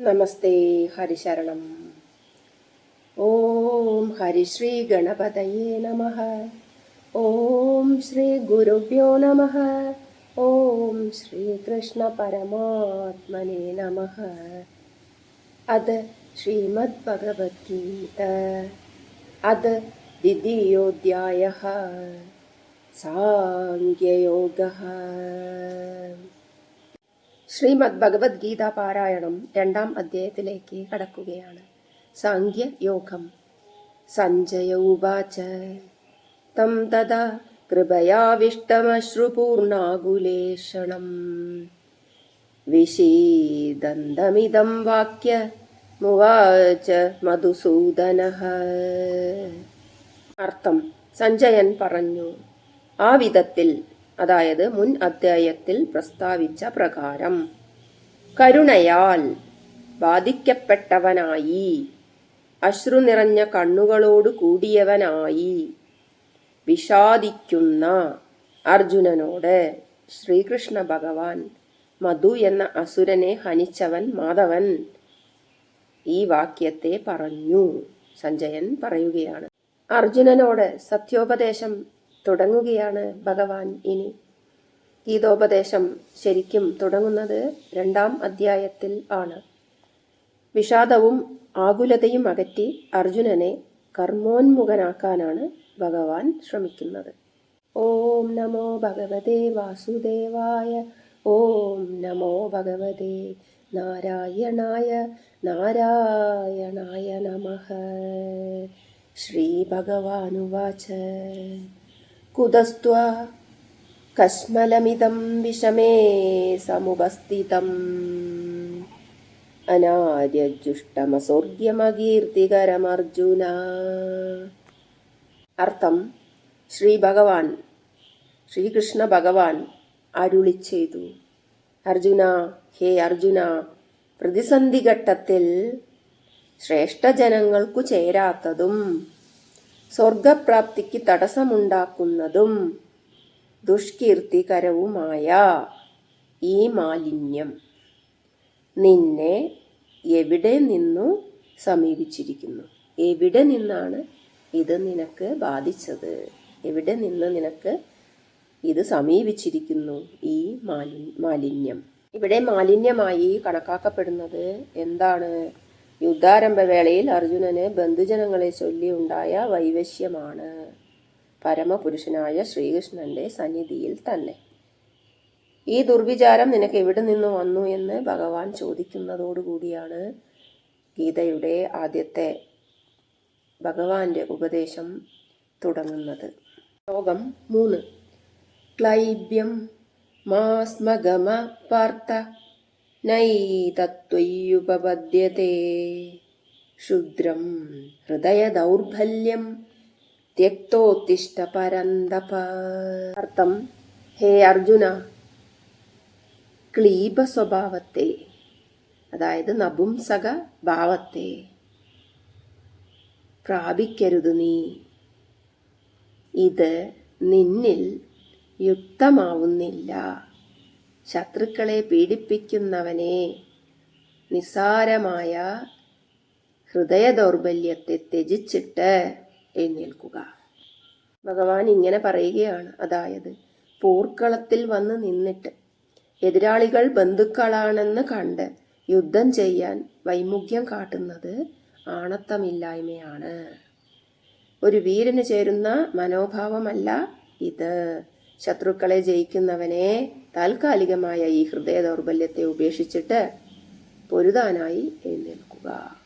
नमस्ते हरिशरणम्। ॐ हरिश्रीगणपतये नमः। ॐ श्रीगुरुभ्यो नमः। ॐ श्रीकृष्णपरमात्मने नमः। अद्य श्रीमद्भगवद्गीता। अद्य द्वितीयोऽध्यायः। साङ्ख्ययोगः। ശ്രീമദ് ഭഗവത്ഗീത പാരായണം രണ്ടാം അധ്യായത്തിലേക്ക് കടക്കുകയാണ്. സാഖ്യ യോഗം. സഞ്ജയ ഉവാച. തം തഥാ കൃപയാവിഷ്ടമശ്രുപൂർണാകുലേഷണം. വിഷീദന്തമിതം വാക്യ മുവാച മധുസൂദന. അർത്ഥം. സഞ്ജയൻ പറഞ്ഞു ആ വിധത്തിൽ അതായത് മുൻ അധ്യായത്തിൽ പ്രസ്താവിച്ച പ്രകാരം. കരുണയാൽ ബാധിക്കപ്പെട്ടവനായി. അശ്രു നിറഞ്ഞ കണ്ണുകളോട് കൂടിയവനായി. വിഷാദിക്കുന്ന അർജുനനോട് ശ്രീകൃഷ്ണ ഭഗവാൻ മധു എന്ന അസുരനെ ഹനിച്ചവൻ മാധവൻ ഈ വാക്യത്തെ പറഞ്ഞു. സഞ്ജയൻ പറയുകയാണ്. അർജുനനോട് സത്യോപദേശം തുടങ്ങുകയാണ് ഭഗവാൻ ഇനി. ഗീതോപദേശം ശരിക്കും തുടങ്ങുന്നത് രണ്ടാം അധ്യായത്തിൽ ആണ്. വിഷാദവും ആകുലതയും അകറ്റി അർജുനനെ കർമ്മോന്മുഖനാക്കാനാണ് ഭഗവാൻ ശ്രമിക്കുന്നത്. ഓം നമോ ഭഗവതേ വാസുദേവായ ഓം നമോ ഭഗവതേ നാരായണായ നാരായണായ നമഃ. ശ്രീഭഗവാനുവാച കുതസ്ത്വ കശ്മലമിതം വിഷമേ സമുപസ്ഥിതം. അനാര്യജുഷ്ടമസോർഗ്യമകീർത്തികരമർജുന അർത്ഥം ശ്രീ ഭഗവാൻ ശ്രീകൃഷ്ണ ഭഗവാൻ അരുളി ചെയ്തു. അർജുന ഹേ അർജുന പ്രതിസന്ധി ഘട്ടത്തിൽ ശ്രേഷ്ഠജനങ്ങൾക്കു ചേരാത്തതും സ്വർഗപ്രാപ്തിക്ക് തടസ്സമുണ്ടാക്കുന്നതും ദുഷ്കീർത്തികരവുമായ ഈ മാലിന്യം നിന്നെ എവിടെ നിന്നു സമീപിച്ചിരിക്കുന്നു? എവിടെ നിന്നാണ് ഇത് നിനക്ക് ബാധിച്ചത്? എവിടെ നിന്ന് നിനക്ക് ഇത് സമീപിച്ചിരിക്കുന്നു ഈ മാലി മാലിന്യം? ഇവിടെ മാലിന്യമായി കണക്കാക്കപ്പെടുന്നത് എന്താണ്? യുദ്ധാരംഭ വേളയിൽ അർജുനന് ബന്ധുജനങ്ങളെ ചൊല്ലിയുണ്ടായ വൈവശ്യമാണ്. പരമപുരുഷനായ ശ്രീകൃഷ്ണന്റെ സന്നിധിയിൽ തന്നെ. ഈ ദുർവിചാരം നിനക്ക് എവിടെ നിന്ന് വന്നു എന്ന് ഭഗവാൻ ചോദിക്കുന്നതോടുകൂടിയാണ് ഗീതയുടെ ആദ്യത്തെ ഭഗവാന്റെ ഉപദേശം തുടങ്ങുന്നത്. ശ്ലോകം മൂന്ന്. ക്ലൈബ്യം മാസ്മഗമ പാർത്ഥ നൈതത്വയ്യുപപദ്യത്തെ. ശുദ്രം ഹൃദയദൗർബല്യം ത്യക്തോത്തിഷ്ട പരന്തപ ഹേ അർജുന ക്ലീബ സ്വഭാവത്തെ അതായത് നപുംസക ഭാവത്തെ പ്രാപിക്കരുത് നീ. ഇത് നിന്നിൽ യുക്തമാവുന്നില്ല. ശത്രുക്കളെ പീഡിപ്പിക്കുന്നവനെ നിസാരമായ ഹൃദയ ദൗർബല്യത്തെ ത്യജിച്ചിട്ട് എഴുന്നേൽക്കുക. ഭഗവാൻ ഇങ്ങനെ പറയുകയാണ്. അതായത് പോർക്കളത്തിൽ വന്ന് നിന്നിട്ട് എതിരാളികൾ ബന്ധുക്കളാണെന്ന് കണ്ട് യുദ്ധം ചെയ്യാൻ വൈമുഖ്യം കാട്ടുന്നത് ആണത്തമില്ലായ്മയാണ്. ഒരു വീരന് ചേരുന്ന മനോഭാവമല്ല ഇത്. ശത്രുക്കളെ ജയിക്കുന്നവനെ താൽക്കാലികമായ ഈ ഹൃദയ ദൗർബല്യത്തെ ഉപേക്ഷിച്ചിട്ട് പൊരുതാനായി എഴുന്നേൽക്കുക.